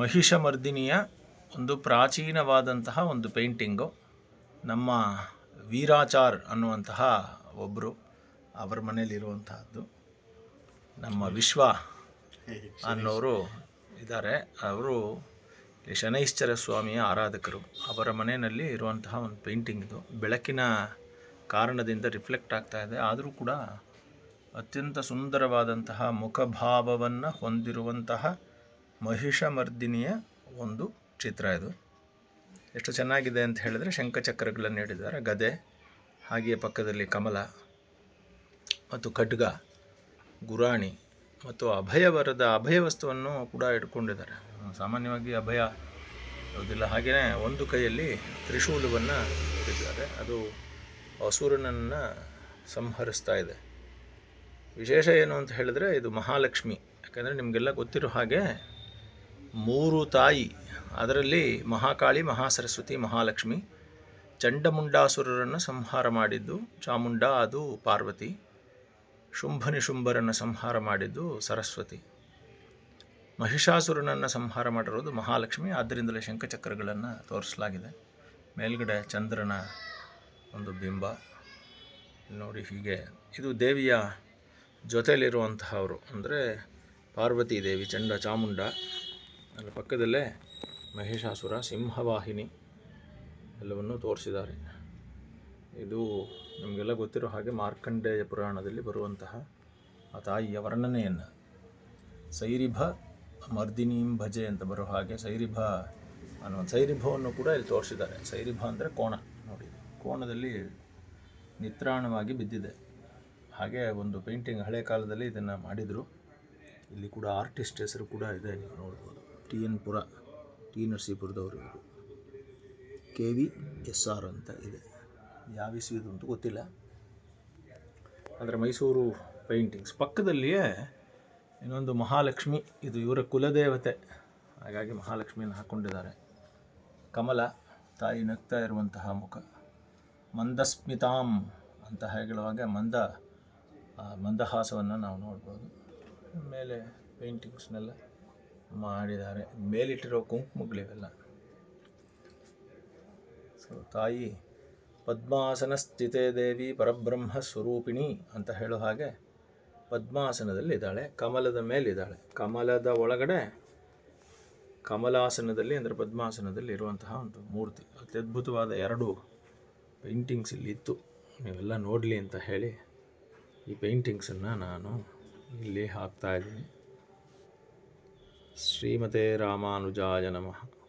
ಮಹಿಷಮರ್ದಿನಿಯ ಒಂದು ಪ್ರಾಚೀನವಾದಂತಹ ಒಂದು ಪೇಂಟಿಂಗು. ನಮ್ಮ ವೀರಾಚಾರ್ ಅನ್ನುವಂತಹ ಒಬ್ಬರು ಅವರ ಮನೇಲಿರುವಂತಹದ್ದು ನಮ್ಮ ವಿಶ್ವ ಅನ್ನೋರು ಇದ್ದಾರೆ. ಅವರು ಶನೈಶ್ಚರ ಸ್ವಾಮಿಯ ಆರಾಧಕರು. ಅವರ ಮನೆಯಲ್ಲಿ ಇರುವಂತಹ ಒಂದು ಪೇಂಟಿಂಗ್ ಇದು. ಬೆಳಕಿನ ಕಾರಣದಿಂದ ರಿಫ್ಲೆಕ್ಟ್ ಆಗ್ತಾ ಇದೆ. ಆದರೂ ಕೂಡ ಅತ್ಯಂತ ಸುಂದರವಾದಂತಹ ಮುಖಭಾವವನ್ನು ಹೊಂದಿರುವಂತಹ ಮಹಿಷಮರ್ದಿನಿಯ ಒಂದು ಚಿತ್ರ ಇದು. ಎಷ್ಟು ಚೆನ್ನಾಗಿದೆ ಅಂತ ಹೇಳಿದ್ರೆ ಶಂಖಚಕ್ರಗಳನ್ನು ಹೇಳಿದ್ದಾರೆ ಗದೆ, ಹಾಗೆಯೇ ಪಕ್ಕದಲ್ಲಿ ಕಮಲ ಮತ್ತು ಖಡ್ಗ, ಗುರಾಣಿ ಮತ್ತು ಅಭಯವರದ ಅಭಯ ವಸ್ತುವನ್ನು ಕೂಡ ಇಟ್ಕೊಂಡಿದ್ದಾರೆ. ಸಾಮಾನ್ಯವಾಗಿ ಅಭಯ ಹೌದಿಲ್ಲ ಹಾಗೆಯೇ ಒಂದು ಕೈಯಲ್ಲಿ ತ್ರಿಶೂಲವನ್ನು ಇಟ್ಟಿದ್ದಾರೆ. ಅದು ಅಸುರನನ್ನು ಸಂಹರಿಸ್ತಾ ಇದೆ. ವಿಶೇಷ ಏನು ಅಂತ ಹೇಳಿದ್ರೆ ಇದು ಮಹಾಲಕ್ಷ್ಮಿ. ಯಾಕಂದರೆ ನಿಮಗೆಲ್ಲ ಗೊತ್ತಿರೋ ಹಾಗೆ ಮೂರು ತಾಯಿ, ಅದರಲ್ಲಿ ಮಹಾಕಾಳಿ, ಮಹಾಸರಸ್ವತಿ, ಮಹಾಲಕ್ಷ್ಮಿ, ಚಂಡಮುಂಡಾಸುರರನ್ನು ಸಂಹಾರ ಮಾಡಿದ್ದು, ಚಾಮುಂಡ, ಅದು ಪಾರ್ವತಿ ಶುಂಭನಿಶುಂಭರನ್ನು ಸಂಹಾರ ಮಾಡಿದ್ದು ಸರಸ್ವತಿ. ಮಹಿಷಾಸುರನನ್ನು ಸಂಹಾರ ಮಾಡಿರೋದು ಮಹಾಲಕ್ಷ್ಮಿ, ಆದ್ದರಿಂದಲೇ ಶಂಖಚಕ್ರಗಳನ್ನು ತೋರಿಸಲಾಗಿದೆ. ಮೇಲ್ಗಡೆ ಚಂದ್ರನ ಒಂದು ಬಿಂಬ. ನೋಡಿ ಹೀಗೆ, ಇದು ದೇವಿಯ ಜೊತೆಯಲ್ಲಿರುವಂತಹವರು. ಅಂದರೆ ಪಾರ್ವತಿ ದೇವಿ, ಚಂಡ ಚಾಮುಂಡ. ಅದರ ಪಕ್ಕದಲ್ಲೇ ಮಹಿಷಾಸುರ ಸಿಂಹವಾಹಿನಿ ಎಲ್ಲವನ್ನು ತೋರಿಸಿದ್ದಾರೆ. ಇದು ನಿಮಗೆಲ್ಲ ಗೊತ್ತಿರೋ ಹಾಗೆ ಮಾರ್ಕಂಡೇಯ ಪುರಾಣದಲ್ಲಿ ಬರುವಂತಹ ಆ ತಾಯಿಯ ವರ್ಣನೆಯನ್ನು. ಸೈರಿಭ ಮರ್ದಿನೀಂ ಭಜೆ ಅಂತ ಬರೋ ಹಾಗೆ ಸೈರಿಭ ಅನ್ನೋ ಸೈರಿಭವನ್ನು ಕೂಡ ಇಲ್ಲಿ ತೋರಿಸಿದ್ದಾರೆ. ಸೈರಿಭ ಅಂದರೆ ಕೋಣ. ನೋಡಿ, ಕೋಣದಲ್ಲಿ ನಿತ್ರಾಣವಾಗಿ ಬಿದ್ದಿದೆ. ಹಾಗೆ ಒಂದು ಪೇಂಟಿಂಗ್ ಹಳೆ ಕಾಲದಲ್ಲಿ ಇದನ್ನು ಮಾಡಿದರು. ಇಲ್ಲಿ ಕೂಡ ಆರ್ಟಿಸ್ಟ್ ಹೆಸರು ಕೂಡ ಇದೆ, ನೀವು ನೋಡ್ಬೋದು. ಟಿ ಎನ್ ಪುರ, ಟಿ ನರಸೀಪುರದವರು ಇವರು. ಕೆ ವಿ ಎಸ್ ಆರ್ ಅಂತ ಇದೆ. ಯಾವ ಇಸ್ವಿದು ಅಂತ ಗೊತ್ತಿಲ್ಲ. ಅಂದರೆ ಮೈಸೂರು ಪೇಂಟಿಂಗ್ಸ್ ಪಕ್ಕದಲ್ಲಿಯೇ ಇನ್ನೊಂದು ಮಹಾಲಕ್ಷ್ಮಿ, ಇದು ಇವರ ಕುಲದೇವತೆ. ಹಾಗಾಗಿ ಮಹಾಲಕ್ಷ್ಮಿಯನ್ನು ಹಾಕ್ಕೊಂಡಿದ್ದಾರೆ ಕಮಲ, ತಾಯಿ ನಗ್ತಾ ಇರುವಂತಹ ಮುಖ. ಮಂದಸ್ಮಿತಾಂ ಅಂತ ಹೇಳುವಾಗ ಮಂದ ಮಂದಹಾಸವನ್ನು ನಾವು ನೋಡ್ಬೋದು. ಮೇಲೆ ಪೇಂಟಿಂಗ್ಸ್ನೆಲ್ಲ ಮಾಡಿದ್ದಾರೆ. ಮೇಲಿಟ್ಟಿರೋ ಕುಂಕುಮಗಳಿವೆಲ್ಲ. ಸೊ, ತಾಯಿ ಪದ್ಮಾಸನ ಸ್ಥಿತೇ ದೇವಿ ಪರಬ್ರಹ್ಮ ಸ್ವರೂಪಿಣಿ ಅಂತ ಹೇಳೋ ಹಾಗೆ ಪದ್ಮಾಸನದಲ್ಲಿ ಇದ್ದಾಳೆ ಕಮಲದ ಮೇಲಿದ್ದಾಳೆ. ಕಮಲದ ಒಳಗಡೆ ಕಮಲಾಸನದಲ್ಲಿ ಅಂದರೆ ಪದ್ಮಾಸನದಲ್ಲಿ ಇರುವಂತಹ ಒಂದು ಮೂರ್ತಿ. ಅತ್ಯದ್ಭುತವಾದ ಎರಡು ಪೇಂಟಿಂಗ್ಸ್ ಇಲ್ಲಿ ಇತ್ತು ನೀವೆಲ್ಲ ನೋಡಲಿ ಅಂತ ಹೇಳಿ ಈ ಪೇಂಟಿಂಗ್ಸನ್ನು ನಾನು ಇಲ್ಲಿ ಹಾಕ್ತಾ ಇದ್ದೀನಿ. ශ්‍රීමතේ රාමානුජාය නමහ